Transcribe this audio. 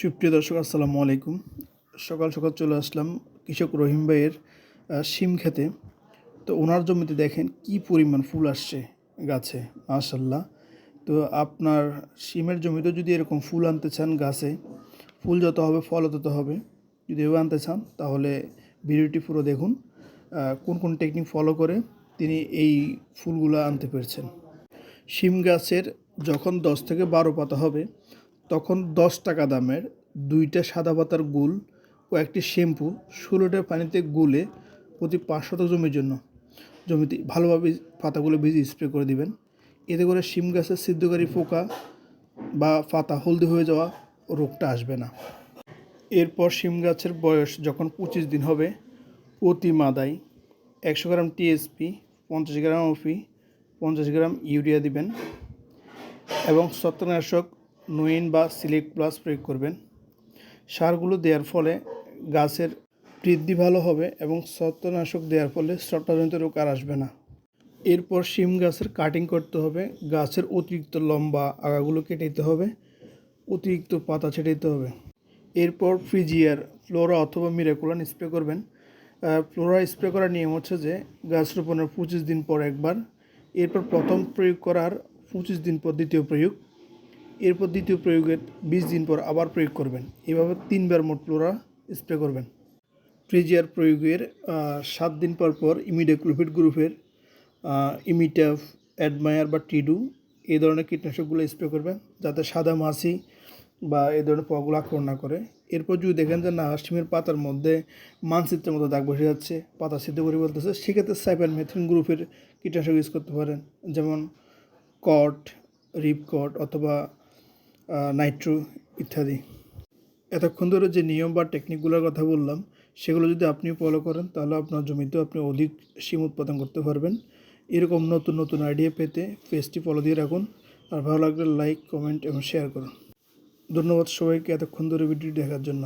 সুপ্রিয় দর্শক, আসসালামু আলাইকুম। সকাল সকাল চলে আসলাম কৃষক রহিম ভাইয়ের শিম খেতে। তো ওনার জমিতে দেখেন কি পরিমাণ ফুল আসছে গাছে মাশাল্লাহ তো আপনার শিমের জমিতে যদি এরকম ফুল আনতে চান গাছে, ফুল যত হবে, ফল তত হবে, যদি এভাবে আনতে চান, তাহলে ভিডিওটি পুরো দেখুন কোন কোন টেকনিক ফলো করে তিনি এই ফুলগুলো আনতে পেরেছেন। শিম গাছের যখন দশ থেকে বারো পাতা হবে তখন দশ টাকা দামের দুইটা সাদা পাতার গুল ও একটি শ্যাম্পু ষোলো লিটার পানিতে গুলে প্রতি পাঁচ শতক জমির জন্য জমিতে ভালোভাবে পাতাগুলো ভিজে স্প্রে করে দিবেন। এতে করে শিম গাছের সিদ্ধকারী পোকা বা পাতা হলদি হয়ে যাওয়া রোগটা আসবে না। এরপর শিম গাছের বয়স যখন পঁচিশ দিন হবে, প্রতি মাদায় একশো গ্রাম টিএসপি পঞ্চাশ গ্রাম ওপি পঞ্চাশ গ্রাম ইউরিয়া দিবেন এবং ছত্রনাশক নুইন বা সিলেক্ট প্লাস প্রয়োগ করবেন। সারগুলো দেওয়ার ফলে গাছের বৃদ্ধি ভালো হবে এবং ছত্রনাশক দেওয়ার ফলে ছত্রাকজনিত রোগ আর আসবে না। এরপর শিম গাছের কাটিং করতে হবে, গাছের অতিরিক্ত লম্বা আগাগুলো কেটে দিতে হবে, অতিরিক্ত পাতা ছেটে দিতে হবে। এরপর ফ্রিজিয়ার ফ্লোরা অথবা মিরাকুলান স্প্রে করবেন। ফ্লোরা স্প্রে করার নিয়ম হচ্ছে যে গাছ রোপণের পঁচিশ দিন পর একবার, এরপর প্রথম প্রয়োগ করার পঁচিশ দিন পর দ্বিতীয় প্রয়োগ। এরপর দ্বিতীয় প্রয়োগের বিশ দিন পর আবার প্রয়োগ করবেন। এভাবে তিনবার মোট ফ্লোরা স্প্রে করবেন। ফ্রিজিয়ার প্রয়োগের সাত দিন পর পর ইমিডাক্লোভিড গ্রুপের ইমিটাফ, অ্যাডমায়ার বা টিডু এই ধরনের কীটনাশকগুলো স্প্রে করবেন যাতে সাদা মাছি বা এই ধরনের পোকাগুলো আক্রমণ না করে। এরপর যদি দেখেন যে না শিমের পাতার মধ্যে মানচিত্রের মতো দাগ বসে যাচ্ছে, পাতা সিদ্ধ করে বলতেছে, সেক্ষেত্রে সাইপার মেথিন গ্রুপের কীটনাশক ইউজ করতে পারেন। যেমন কট, রিপকট অথবা নাইট্রো ইত্যাদি। এতক্ষণ ধরে যে নিয়ম বা টেকনিকগুলোর কথা বললাম, সেগুলো যদি আপনি ফলো করেন, তাহলে আপনার জমিতেও আপনি অধিক শিম উৎপাদন করতে পারবেন। এরকম নতুন নতুন আইডিয়া পেতে পেজটি ফলো দিয়ে রাখুন। আর ভালো লাগলে লাইক কমেন্ট এবং শেয়ার করুন। ধন্যবাদ সবাইকে এতক্ষণ ধরে ভিডিওটি দেখার জন্য।